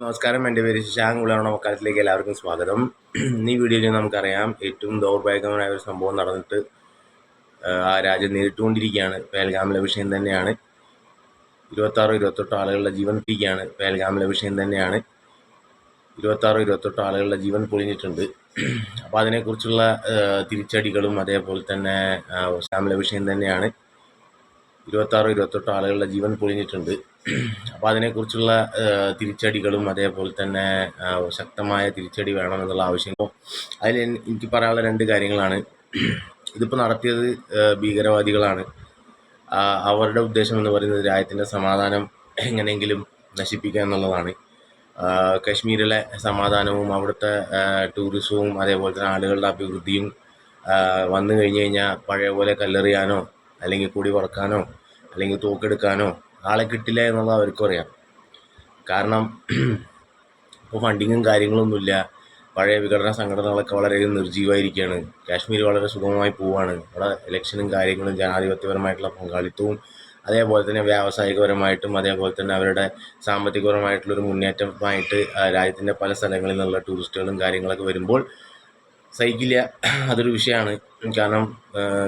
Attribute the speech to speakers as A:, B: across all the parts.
A: നമസ്കാരം എന്റെ പേര് ശശാങ്ക് ഉളവണ മക്കാലത്തിലേക്ക് എല്ലാവർക്കും സ്വാഗതം. ഈ വീഡിയോയിൽ നമുക്കറിയാം ഏറ്റവും ദൗർഭാഗ്യകരമായ ഒരു സംഭവം നടന്നിട്ട് ആ, രാജ്യം നേരിട്ടുകൊണ്ടിരിക്കുകയാണ്. പേൽഗാമിലെ വിഷയം തന്നെയാണ്. ഇരുപത്താറോ ഇരുപത്തെട്ടോ ആളുകളുടെ ജീവൻ പിടിക്കുകയാണ്. പേൽഗാമിലെ വിഷയം തന്നെയാണ്. ഇരുപത്താറോ ഇരുപത്തെട്ടോ ആളുകളുടെ ജീവൻ പൊളിഞ്ഞിട്ടുണ്ട്. അപ്പോൾ അതിനെക്കുറിച്ചുള്ള തിരിച്ചടികളും അതേപോലെ തന്നെ ആ, വിഷയം തന്നെയാണ്. ഇരുപത്താറോ ഇരുപത്തെട്ടോ ആളുകളുടെ ജീവൻ പൊളിഞ്ഞിട്ടുണ്ട് അപ്പോൾ അതിനെക്കുറിച്ചുള്ള തിരിച്ചടികളും അതേപോലെ തന്നെ ശക്തമായ തിരിച്ചടി വേണമെന്നുള്ള ആവശ്യം. അതിൽ എനിക്ക് പറയാനുള്ള രണ്ട് കാര്യങ്ങളാണ്. ഇതിപ്പോൾ നടത്തിയത് ഭീകരവാദികളാണ്. അവരുടെ ഉദ്ദേശം എന്ന് പറയുന്നത് രാജ്യത്തിന്റെ സമാധാനം എങ്ങനെയെങ്കിലും നശിപ്പിക്കുക എന്നുള്ളതാണ്. കശ്മീരിലെ സമാധാനവും അവിടുത്തെ ടൂറിസവും അതേപോലെ തന്നെ ആളുകളുടെ അഭിവൃദ്ധിയും വന്നു കഴിഞ്ഞു കഴിഞ്ഞാൽ പഴയ പോലെ കല്ലെറിയാനോ അല്ലെങ്കിൽ കൂടി പറക്കാനോ അല്ലെങ്കിൽ തൂക്കെടുക്കാനോ ആളെ കിട്ടില്ല എന്നുള്ളത് അവർക്കും അറിയാം. കാരണം ഇപ്പോൾ ഫണ്ടിങ്ങും കാര്യങ്ങളൊന്നുമില്ല പഴയ വിഘടന സംഘടനകളൊക്കെ വളരെയധികം നിർജീവമായിരിക്കുകയാണ്. കാശ്മീർ വളരെ സുഗമമായി പോവുകയാണ്. അവിടെ ഇലക്ഷനും കാര്യങ്ങളും ജനാധിപത്യപരമായിട്ടുള്ള പങ്കാളിത്തവും അതേപോലെ തന്നെ വ്യാവസായികപരമായിട്ടും അതേപോലെ തന്നെ അവരുടെ സാമ്പത്തികപരമായിട്ടുള്ളൊരു മുന്നേറ്റമായിട്ട് രാജ്യത്തിന്റെ പല സ്ഥലങ്ങളിൽ നിന്നുള്ള ടൂറിസ്റ്റുകളും കാര്യങ്ങളൊക്കെ വരുമ്പോൾ സഹിക്കില്ല അതൊരു വിഷയമാണ് കാരണം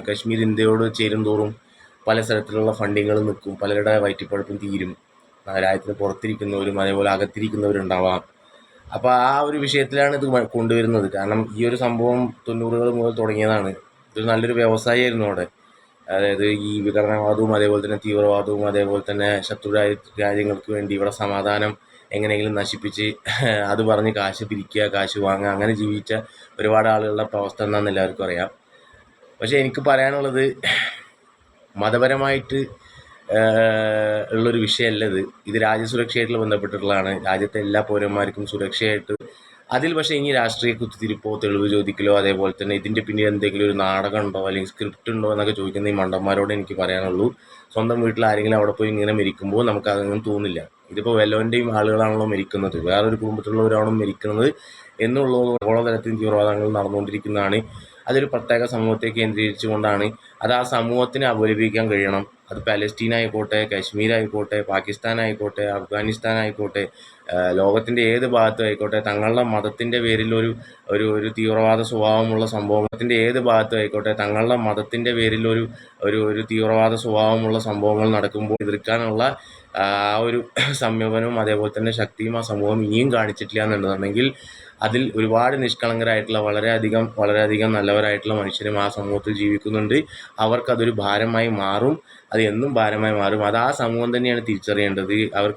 A: കാശ്മീർ ഇന്ത്യയോട് ചേരും തോറും പല സ്ഥലത്തിലുള്ള ഫണ്ടിങ്ങൾ നിൽക്കും. പലരുടെ വയറ്റിപ്പഴപ്പും തീരും. രാജ്യത്തിന് പുറത്തിരിക്കുന്നവരും അതേപോലെ അകത്തിരിക്കുന്നവരുണ്ടാവാം. അപ്പോൾ ആ ഒരു വിഷയത്തിലാണ് ഇത് കൊണ്ടുവരുന്നത്. കാരണം ഈ ഒരു സംഭവം തൊണ്ണൂറുകൾ മുതൽ തുടങ്ങിയതാണ്. ഇതൊരു നല്ലൊരു വ്യവസായമായിരുന്നു അവിടെ. അതായത് ഈ വിഘടനവാദവും അതേപോലെ തന്നെ തീവ്രവാദവും അതേപോലെ തന്നെ ശത്രു രാജ്യങ്ങൾക്ക് വേണ്ടി ഇവിടെ സമാധാനം എങ്ങനെയെങ്കിലും നശിപ്പിച്ച് അത് പറഞ്ഞ് കാശ് പിരിക്കുക കാശ് വാങ്ങുക അങ്ങനെ ജീവിച്ച ഒരുപാട് ആളുകളുടെ അവസ്ഥ എന്താണെന്ന് എല്ലാവർക്കും അറിയാം. പക്ഷേ എനിക്ക് പറയാനുള്ളത് മതപരമായിട്ട് ഉള്ളൊരു വിഷയമല്ല ഇത് ഇത് രാജ്യസുരക്ഷയായിട്ടുള്ള ബന്ധപ്പെട്ടിട്ടുള്ളതാണ്. രാജ്യത്തെ എല്ലാ പൗരന്മാർക്കും സുരക്ഷയായിട്ട് അതിൽ പക്ഷേ ഇനി രാഷ്ട്രീയ കുത്തിത്തിരിപ്പോ തെളിവ് ചോദിക്കലോ അതേപോലെ തന്നെ ഇതിന്റെ പിന്നിൽ എന്തെങ്കിലും ഒരു നാടകം ഉണ്ടോ അല്ലെങ്കിൽ സ്ക്രിപ്റ്റ് ഉണ്ടോ എന്നൊക്കെ ചോദിക്കുന്ന ഈ മണ്ടന്മാരോട് എനിക്ക് പറയാനുള്ളൂ. സ്വന്തം വീട്ടിൽ ആരെങ്കിലും അവിടെ പോയി ഇങ്ങനെ മരിക്കുമ്പോൾ നമുക്ക് അതൊന്നും തോന്നില്ല. ഇതിപ്പോൾ വല്ലവന്റെയും ആളുകളാണല്ലോ മരിക്കുന്നത്. വേറൊരു കുടുംബത്തിലുള്ളവരാണോ മരിക്കുന്നത് എന്നുള്ളത് ഓരോ തരത്തിൽ തീവ്രവാദങ്ങൾ നടന്നുകൊണ്ടിരിക്കുന്നതാണ്. അതൊരു പ്രത്യേക സമൂഹത്തെ കേന്ദ്രീകരിച്ചുകൊണ്ടാണ് അത് ആ സമൂഹത്തിനെ അപലപിക്കാൻ കഴിയണം. അത് പാലസ്റ്റീൻ ആയിക്കോട്ടെ കാശ്മീർ ആയിക്കോട്ടെ പാകിസ്ഥാൻ ആയിക്കോട്ടെ അഫ്ഗാനിസ്ഥാൻ ആയിക്കോട്ടെ ലോകത്തിന്റെ ഏത് ഭാഗത്തും ആയിക്കോട്ടെ തങ്ങളുടെ മതത്തിന്റെ പേരിൽ ഒരു ഒരു ഒരു തീവ്രവാദ സ്വഭാവമുള്ള സംഭവത്തിന്റെ ഏത് ഭാഗത്തും ആയിക്കോട്ടെ തങ്ങളുടെ മതത്തിന്റെ പേരിൽ ഒരു ഒരു ഒരു തീവ്രവാദ സ്വഭാവമുള്ള സംഭവങ്ങൾ നടക്കുമ്പോൾ എതിർക്കാനുള്ള ആ ഒരു സംയമനവും അതേപോലെ തന്നെ ശക്തിയും ആ സമൂഹം ഇനിയും കാണിച്ചിട്ടില്ല എന്നുണ്ടെന്നുണ്ടെങ്കിൽ അതിൽ ഒരുപാട് നിഷ്കളങ്കരായിട്ടുള്ള വളരെയധികം വളരെയധികം നല്ലവരായിട്ടുള്ള മനുഷ്യരും ആ സമൂഹത്തിൽ ജീവിക്കുന്നുണ്ട്. അവർക്കതൊരു ഭാരമായി മാറും. അത് എന്നും ഭാരമായി മാറും. അത് ആ സമൂഹം തന്നെയാണ് തിരിച്ചറിയേണ്ടത്. അവർക്ക്